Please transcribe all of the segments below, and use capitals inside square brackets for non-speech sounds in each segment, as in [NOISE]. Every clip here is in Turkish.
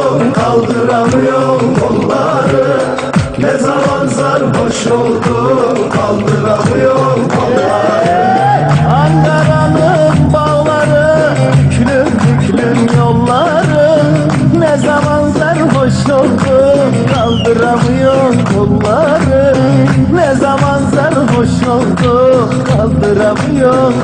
oldum kaldıramıyorum kolları. Ne zamanlar boş oldum kaldıramıyorum kolları. Ankara'nın bağları büklüm büklüm yolları. Ne zamanlar hoş oldum kaldıramıyorum kolları. Ne zamanlar hoş oldum kaldıramıyorum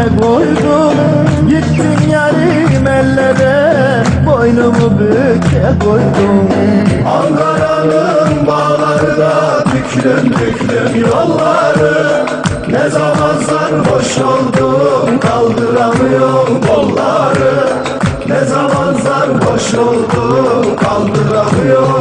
büke koydum. Gittin yarim ellere, boynumu büke koydum. Ankara'nın bağları da büklüm yolları Ne zaman sarhoş oldum kaldıramıyorum kolları Ne zaman sarhoş oldum kaldıramıyorum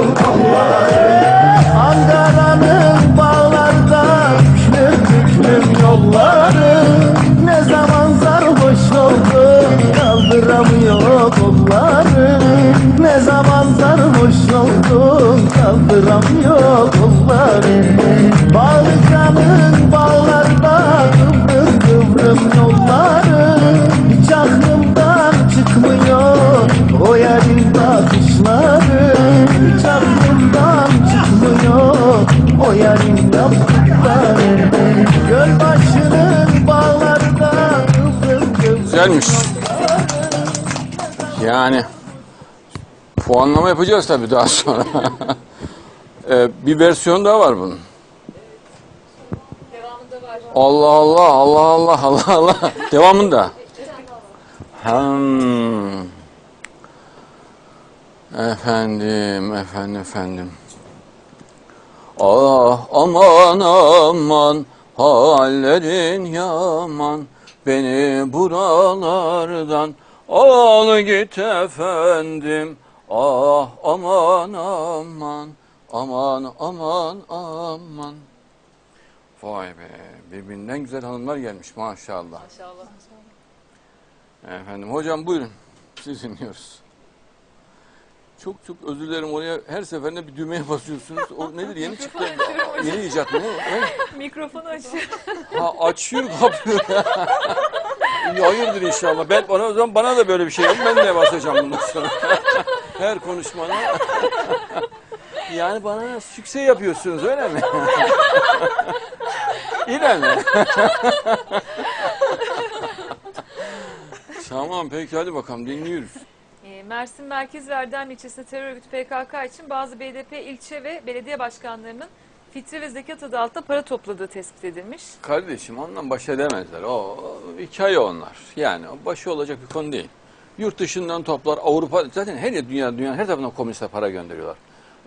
Güzelmiş. Yani puanlama yapacağız tabii daha sonra. [LAUGHS] Ee, bir versiyon daha var bunun. Allah Allah Allah Allah Allah Allah. Devamında. Hmm. Efendim, efendim, efendim. Ah aman aman hallerin yaman beni buralardan al git efendim ah aman aman aman aman aman Vay be birbirinden güzel hanımlar gelmiş maşallah. Maşallah. Efendim hocam buyurun siz dinliyoruz. Çok çok özür dilerim oraya her seferinde bir düğmeye basıyorsunuz. O nedir yeni çıktı? Yeni icat mı? Ne? Mikrofonu açıyor. Ha açıyor kapıyor. İyi, Hayırdır inşallah. Ben bana o zaman bana da böyle bir şey yapın. Ben de basacağım bundan sonra. Her konuşmana. Yani bana sükse yapıyorsunuz öyle mi? Yine mi? tamam peki hadi bakalım dinliyoruz. Mersin Merkez ve ilçesinde terör örgütü PKK için bazı BDP ilçe ve belediye başkanlarının fitre ve zekat adı altında para topladığı tespit edilmiş. Kardeşim ondan baş edemezler. O hikaye onlar. Yani o başı olacak bir konu değil. Yurt dışından toplar, Avrupa, zaten her yer dünya, dünyanın her tarafından komüniste para gönderiyorlar.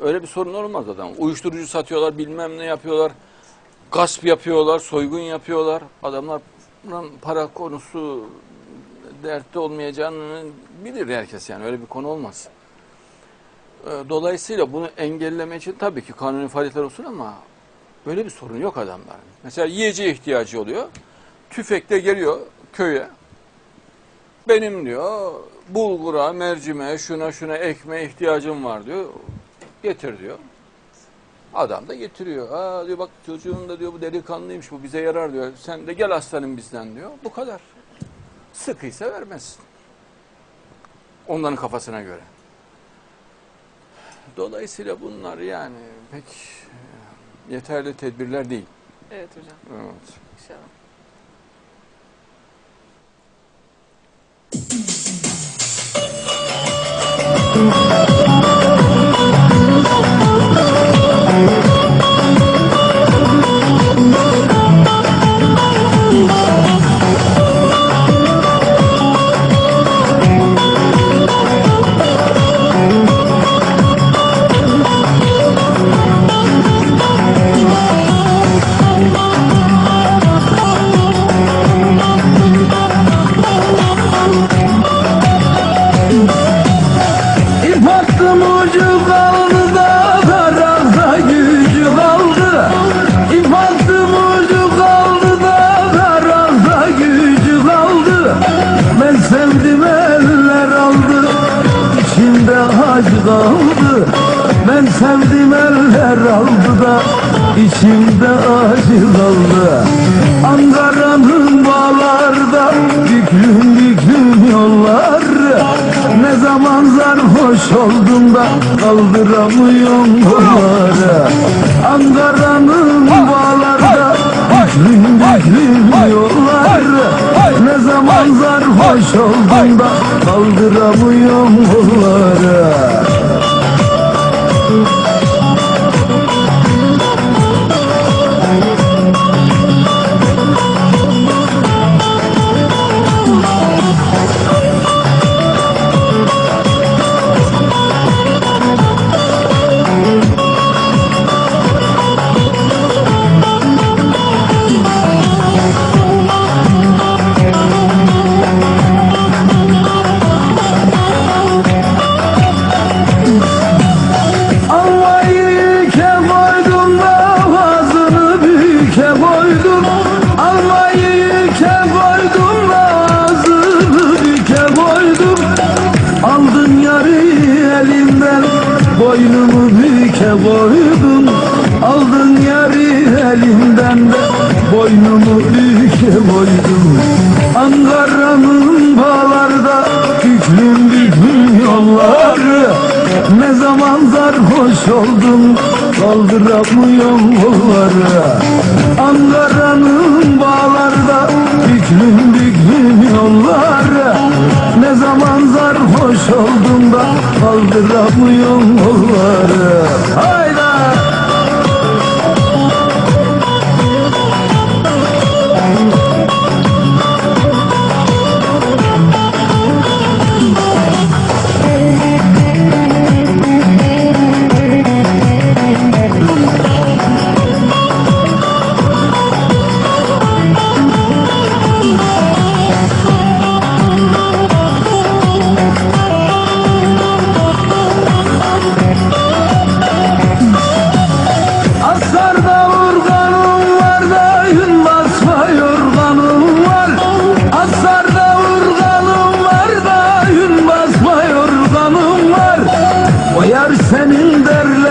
Öyle bir sorun olmaz adam. Uyuşturucu satıyorlar, bilmem ne yapıyorlar. Gasp yapıyorlar, soygun yapıyorlar. Adamlar para konusu dertte olmayacağını bilir herkes yani. Öyle bir konu olmaz. Ee, Dolayısıyla bunu engelleme için tabii ki kanuni faaliyetler olsun ama böyle bir sorun yok adamların. Mesela yiyeceğe ihtiyacı oluyor. Tüfekle geliyor köye. Benim diyor bulgura, mercimeğe, şuna şuna ekmeğe ihtiyacım var diyor. Getir diyor. Adam da getiriyor. Aa diyor bak çocuğun da diyor bu delikanlıymış bu bize yarar diyor. Sen de gel aslanım bizden diyor. Bu kadar. Sıkıysa vermezsin. Onların kafasına göre. Dolayısıyla bunlar yani pek e, yeterli tedbirler değil. Evet hocam. Evet. İnşallah. İp Kaldıramıyorum yolları Ankara'nın bağlarda Büklüm büklüm yollar Ne zaman sarhoş oldum da Kaldıramıyorum yolları Ne zaman sarhoş oldum kaldıramıyorum yolları. Ankara'nın bağlarda büklüm büklüm yolları. Ne zaman sarhoş oldum da kaldıramıyorum yolları. Hayda!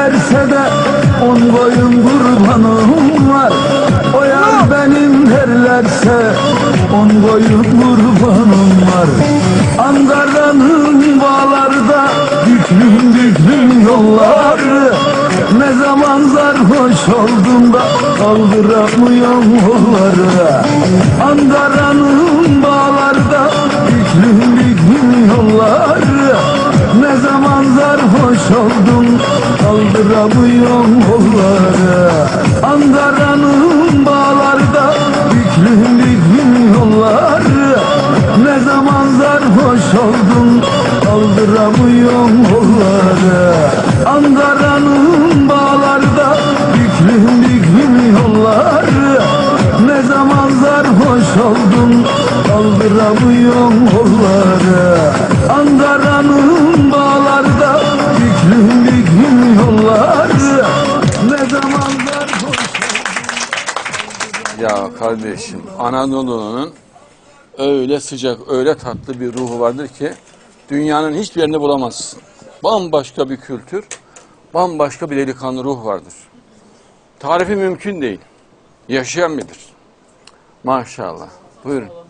Derlerse de on koyun kurbanım var. O yar benim derlerse on koyun kurbanım var. Ankara'nın bağlarda büklüm büklüm yolları. Ne zaman sarhoş oldum da kaldıramıyorum yolları. Ankara'nın bağlarda büklüm büklüm yolları. Ne zaman sarhoş oldum kaldıramıyorum yolları Ankara'nın bağlarda büklüm büklüm yolları. Ne zaman sarhoş oldum kaldıramıyorum yolları Ankara'nın bağlarda büklüm büklüm yolları. Ne zaman sarhoş oldum kaldıramıyorum yolları Ankara'nın Ya kardeşim Anadolu'nun öyle sıcak, öyle tatlı bir ruhu vardır ki dünyanın hiçbir yerinde bulamazsın. Bambaşka bir kültür, bambaşka bir delikanlı ruh vardır. Tarifi mümkün değil. Yaşayan bilir. Maşallah. Buyurun.